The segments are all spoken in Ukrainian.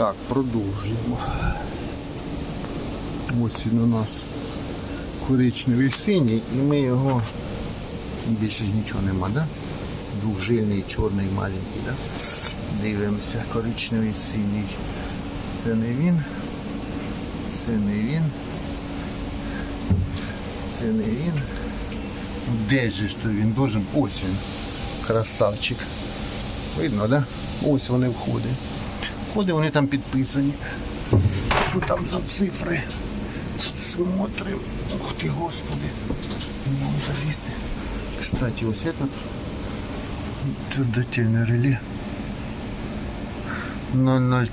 Так, продовжуємо. Ось він у нас коричневий синій і ми його більше ж нічого нема, да? Двужильний, чорний, маленький, да? Дивимося, коричневий синій. Це не він. Це не він. Це не він. Ну, Де же ж то він должен? Ось він. Красавчик. Видно, да? Ось вони входи. Входи вони там підписані. Що там за цифри? Смотрим. Ух ти, господи. Можу залізти. Кстати, ось этот твердотельне реле.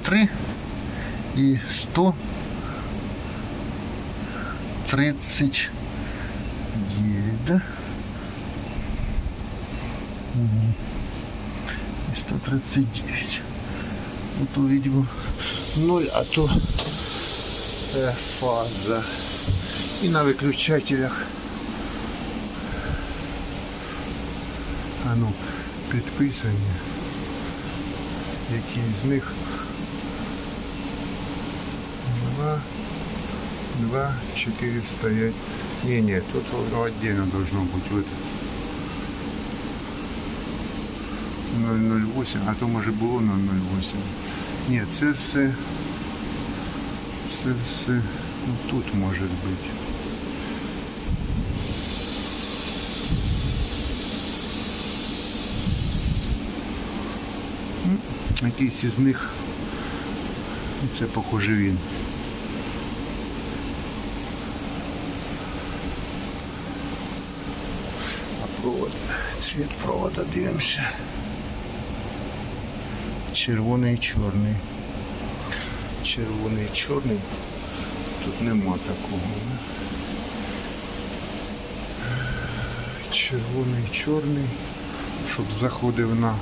003 і 139, да? І 139. Ну то, видимо, 0, а то е, фаза. І на виключателях. А ну, підписані. Які з них два, два, четыре стоять. Не, не, тут оно отдельно должно быть. Вот. 008, а то може було 008. Ні, це все. Це все. Ну тут може бути. М, Якийсь із них. Це похоже він. А провод, цвет провода дивимося. Червоний чорний. Червоний чорний. Тут нема такого. Червоний чорний. Щоб заходив на.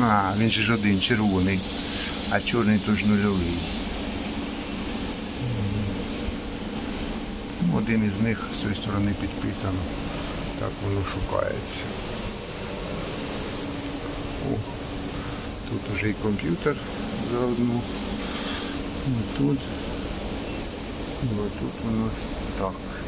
А, він же ж один червоний, а чорний то ж нульовий. Ну, Один із них з цієї сторони підписано. Так воно шукається. Тут уже і комп'ютер заодно. Вот тут. І тут у нас так.